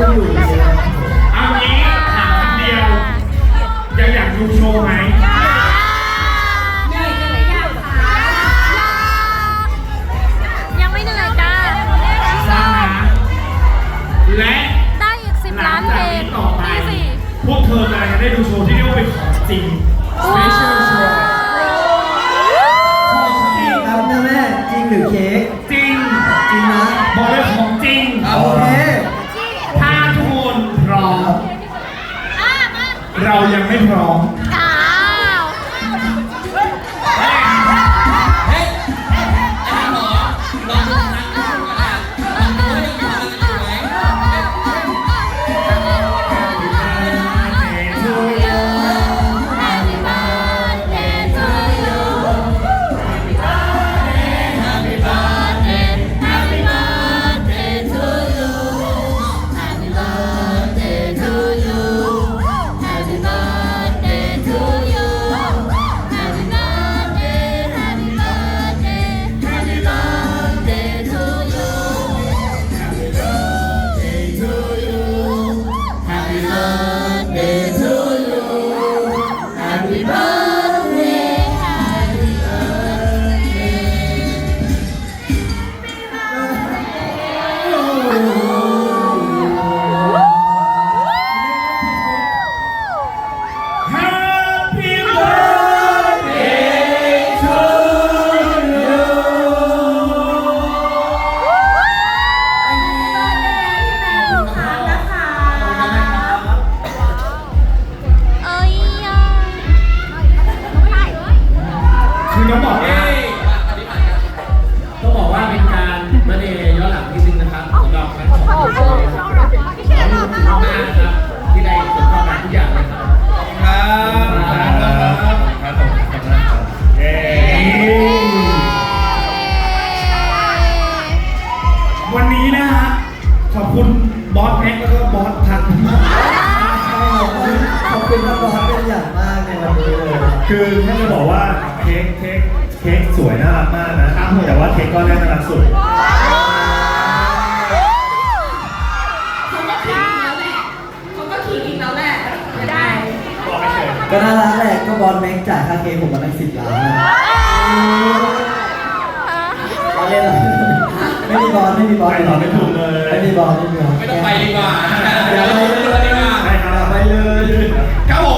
ก็อยู่เอางี้ถามคำเดียวจะอยากดูโชว์ไหมยังไม่เหนื่ยจ้าและได้อีกสิบล้าลันเพนต่อไปพวกเธอกำลัจะได้ดูโชว์ที่เรียกว่าเป็นของจริง special เรายังไม่พร้อม คือแค่จะบอกว่าเค้กเค้กเค้กสวยน่ารักมากนะแต่ว่าเค้กก็น่ารักสุด เขาก็ขิงอีกแล้วแหละเขาก็ขิงอีกแล้วแหละได้ไม่เฉยน่ารักแหละก็บอลแม็กจ่ายค่าเกผมมาตั้งสิบล้านอะเอาเล่นหรอไม่มีบอลไม่มีบอลไปต่อไม่ถูกเลย ไม่มีบอลไม่มีบอลไม่ต้องไปดีกว่านะเดี๋ยไปดีกว่าไปเลย ครับผม